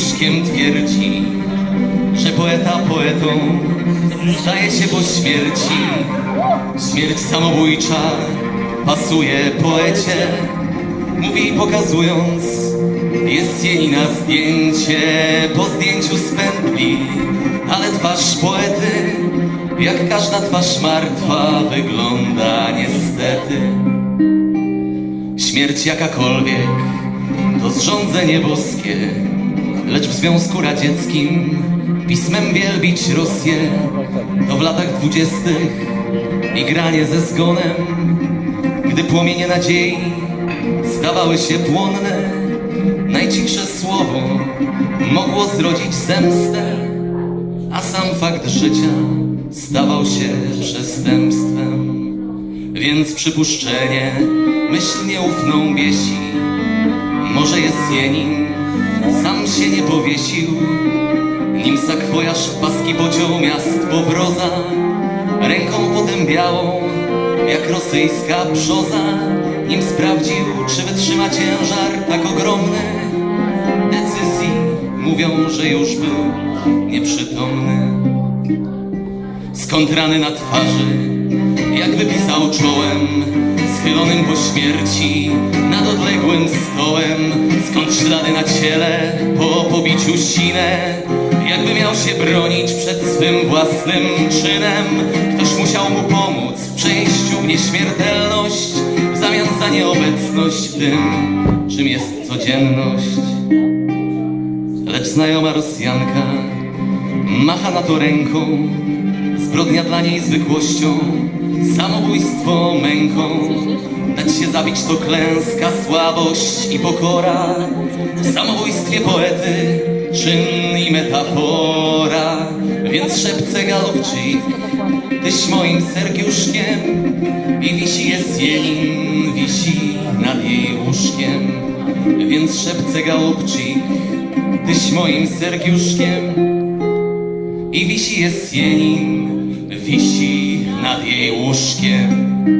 kiszkiem twierdzi, że poeta poetą staje się po śmierci. Śmierć samobójcza pasuje poecie, mówi pokazując, jest jej na zdjęcie, po zdjęciu spętli, ale twarz poety, jak każda twarz martwa, wygląda niestety. Śmierć jakakolwiek to zrządzenie boskie, lecz w Związku Radzieckim pismem wielbić Rosję to w latach dwudziestych igranie ze zgonem, gdy płomienie nadziei stawały się płonne, najcichsze słowo mogło zrodzić zemstę, a sam fakt życia stawał się przestępstwem. Więc przypuszczenie myśl nieufną biesi Może jest Jenin, sam się nie powiesił. Nim sakwojaż w paski pociął miast powroza Ręką potem białą, jak rosyjska brzoza. Nim sprawdził, czy wytrzyma ciężar tak ogromny. Decyzji mówią, że już był nieprzytomny. Skąd rany na twarzy, jakby pisał czołem, schylonym po śmierci, nad odległym stołem. Skąd ślady na ciele, sinę, jakby miał się bronić przed swym własnym czynem. Ktoś musiał mu pomóc w przejściu w nieśmiertelność, w zamian za nieobecność w tym, czym jest codzienność. Lecz znajoma Rosjanka macha na to ręką, zbrodnia dla niej zwykłością, samobójstwo męką. Dać się zabić to klęska, słabość i pokora, w samobójstwie poety czyn i metafora. Więc szepce galopczyk, tyś moim sergiuszkiem i wisi jest Jenin, wisi nad jej łóżkiem. Więc szepce galopczyk, tyś moim sergiuszkiem i wisi jest Jenin, wisi nad jej łóżkiem.